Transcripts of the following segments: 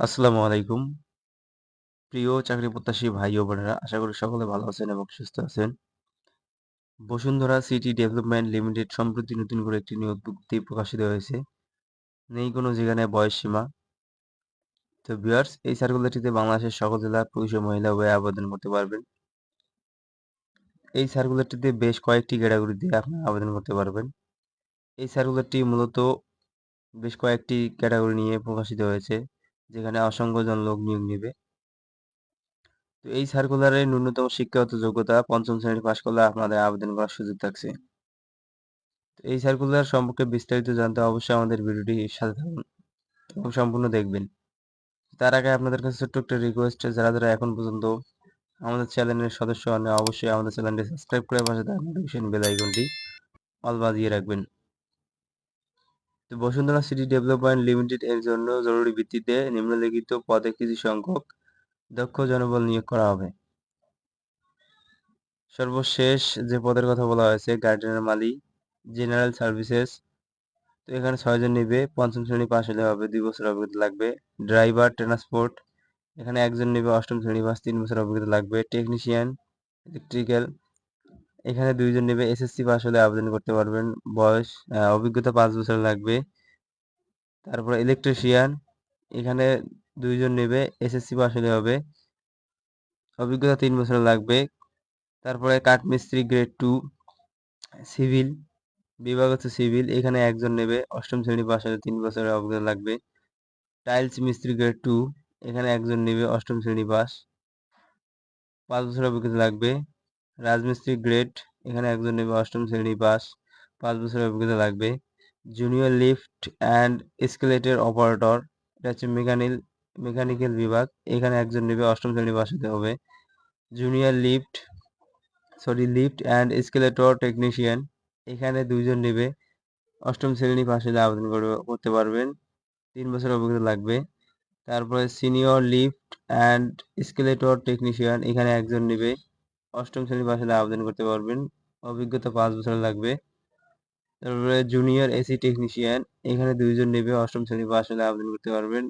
আসসালামু আলাইকুম। প্রিয় চাকরি প্রত্যাশী ভাই ও বোনেরা, আশা করি সকলে ভালো আছেন এবং সুস্থ আছেন। বসুন্ধরা সিটি ডেভেলপমেন্ট লিমিটেড সম্প্রতি নতুন করে একটি নিয়োগ বিজ্ঞপ্তি প্রকাশিত হয়েছে। নেই কোনো যেখানে বয়স সীমা। তো ভিউয়ার্স, এই সার্কুলারটিতে বাংলাদেশের সকল জেলার পুরুষ ও মহিলা উভয়ে আবেদন করতে পারবেন। এই সার্কুলারটিতে বেশ কয়েকটি ক্যাটাগরিতে আপনারা আবেদন করতে পারবেন। এই সার্কুলারটি মূলত বেশ কয়েকটি ক্যাটাগরি নিয়ে প্রকাশিত হয়েছে। যেখানে অসংখ্য জন লোক নিয়োগ নেবে। তো এই সার্কুলারে ন্যূনতম শিক্ষাগত যোগ্যতা পঞ্চম শ্রেণি পাশ করলে আপনাদের আবেদন করার সুযোগ থাকছে। এই সার্কুলার সম্পর্কে বিস্তারিত জানতে অবশ্যই আমাদের ভিডিওটি সাথে থাকুন এবং সম্পূর্ণ দেখবেন। তার আগে আপনাদের কাছে ছোট্ট একটা রিকোয়েস্ট যারা যারা এখন পর্যন্ত আমাদের চ্যানেলের সদস্য হন অবশ্যই আমাদের চ্যানেলটি সাবস্ক্রাইব করে পাশে থাকা নোটিফিকেশন অল বাজিয়ে রাখবেন। বসুন্ধরা সিটি ডেভেলপমেন্ট লিমিটেড এর জন্য জরুরি ভিত্তিতে নিম্নলিখিত পদে কিছু সংখ্যক দক্ষ জনবল নিয়োগ করা হবে। সর্বশেষ যে পদের কথা বলা হয়েছে, গার্ডেনের মালি জেনারেল সার্ভিসেস, তো এখানে ছয়জন নিবে, পঞ্চম শ্রেণি পাশ হলে হবে, দুই বছর অভিজ্ঞতা লাগবে। ড্রাইভার, ট্রান্সপোর্ট, এখানে একজন নিবে, অষ্টম শ্রেণি পাশ, তিন বছর অভিজ্ঞতা লাগবে। টেকনিশিয়ান, ইলেকট্রিক্যাল এখানে দুইজন নেবে এসএসসি পাস হলে আবেদন করতে পারবেন। বয়স অভিজ্ঞতা পাঁচ বছর লাগবে। তারপরে ইলেকট্রিশিয়ান এখানে দুইজন নেবে এসএসসি পাস হলে হবে। অভিজ্ঞতা তিন বছর লাগবে। তারপরে কাঠমিস্ত্রি গ্রেড টু সিভিল বিভাগ হচ্ছে সিভিল এখানে একজন নেবে, অষ্টম শ্রেণি পাস হলে তিন বছরের অভিজ্ঞতা লাগবে। টাইলস মিস্ত্রি গ্রেড টু এখানে একজন নেবে, অষ্টম শ্রেণি পাস পাঁচ বছর অভিজ্ঞতা লাগবে। রাজমিস্ত্রি গ্রেড এখানে একজন নেবে অষ্টম শ্রেণি পাস পাঁচ বছর অভিজ্ঞতা লাগবে। জুনিয়র লিফট অ্যান্ড স্কেলেটের অপারেটর এটা হচ্ছে মেকানিল মেকানিক্যাল বিভাগ, এখানে একজন নেবে অষ্টম শ্রেণি পাস হতে হবে। Junior lift sorry lift and escalator technician এখানে দুইজন নেবে, অষ্টম শ্রেণি হলে আবেদন করতে পারবেন। তিন বছর অভিজ্ঞতা লাগবে। তারপরে senior lift and escalator technician এখানে একজন নেবে অষ্টম শ্রেণি পাস হলে আবেদন করতে পারবেন। অভিজ্ঞতা পাঁচ বছর লাগবে। তারপরে জুনিয়র এসি টেকনিশিয়ান এখানে দুইজন নেবে, অষ্টম শ্রেণি পাস হলে আবেদন করতে পারবেন।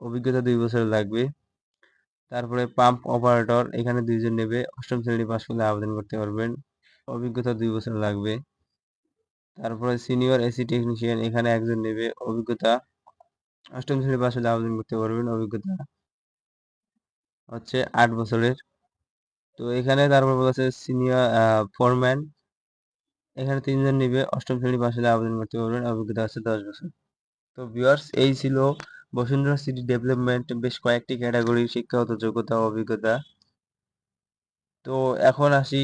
অভিজ্ঞতা দুই বছর লাগবে। তারপরে পাম্প অপারেটর এখানে দুইজন নেবে, অষ্টম শ্রেণি পাস করলে আবেদন করতে পারবেন। অভিজ্ঞতা দুই বছর লাগবে। তারপরে সিনিয়র এসি টেকনিশিয়ান এখানে একজন নেবে, অভিজ্ঞতা অষ্টম শ্রেণি পাস হলে আবেদন করতে পারবেন। অভিজ্ঞতা হচ্ছে আট বছরের। তো এখানে তারপর বলেছে সিনিয়র ফোরম্যান এখানে তিনজন নিবে, অষ্টম শ্রেণি হলে আবেদন করতে পারবেন, অভিজ্ঞতা আছে দশ বছর। তো ভিউয়ার্স এই ছিল বসুন্ধরা সিটি ডেভেলপমেন্ট বেশ কয়েকটি ক্যাটাগরি শিক্ষাগত যোগ্যতা, অভিজ্ঞতা। তো এখন আসি,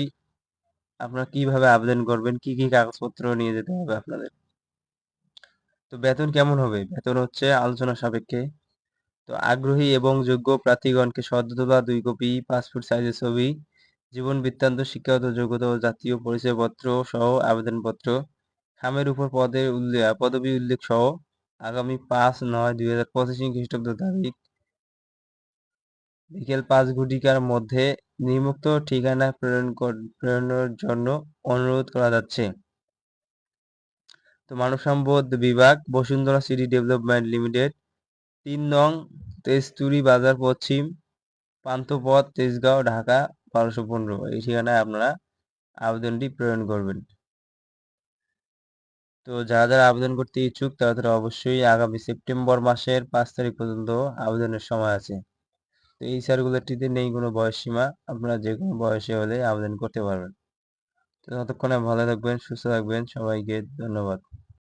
আপনারা কীভাবে আবেদন করবেন, কি কি কাগজপত্র নিয়ে যেতে হবে আপনাদের। তো বেতন কেমন হবে? বেতন হচ্ছে আলোচনা সাপেক্ষে তো আগ্রহী এবং যোগ্য প্রার্থীগণকে সদ্য দুই কপি পাসপোর্ট সাইজের ছবি, জীবন বৃত্তান্ত, শিক্ষাগত যোগ্যতা ও জাতীয় পরিচয়পত্র সহ আবেদনপত্র, খামের উপর পদের উল্লেখ পদবি উল্লেখ সহ আগামী পাঁচ নয় দুই হাজার পঁচিশ খ্রিস্টাব্দ তারিখ। বিকেল পাঁচ ঘটিকার মধ্যে নির্মুক্ত ঠিকানা প্রেরণ প্রেরণের জন্য অনুরোধ করা যাচ্ছে। তো মানব সম্পদ বিভাগ, বসুন্ধরা সিটি ডেভেলপমেন্ট লিমিটেড তিন নং তেজতুরি বাজার পশ্চিম, পান্থপথ, তেজগাঁও, ঢাকা, বারোশো পনেরো। এই ঠিকানায় আপনারা আবেদনটি প্রেরণ করবেন। তো যারা যারা আবেদন করতে ইচ্ছুক, তারা তারা অবশ্যই আগামী সেপ্টেম্বর মাসের পাঁচ তারিখ পর্যন্ত আবেদনের সময় আছে। তো এই সার্কুলারটিতে নেই কোনো বয়স সীমা, আপনারা যে কোনো বয়সে হলে আবেদন করতে পারবেন। তো ততক্ষণে ভালো থাকবেন, সুস্থ থাকবেন, সবাইকে ধন্যবাদ।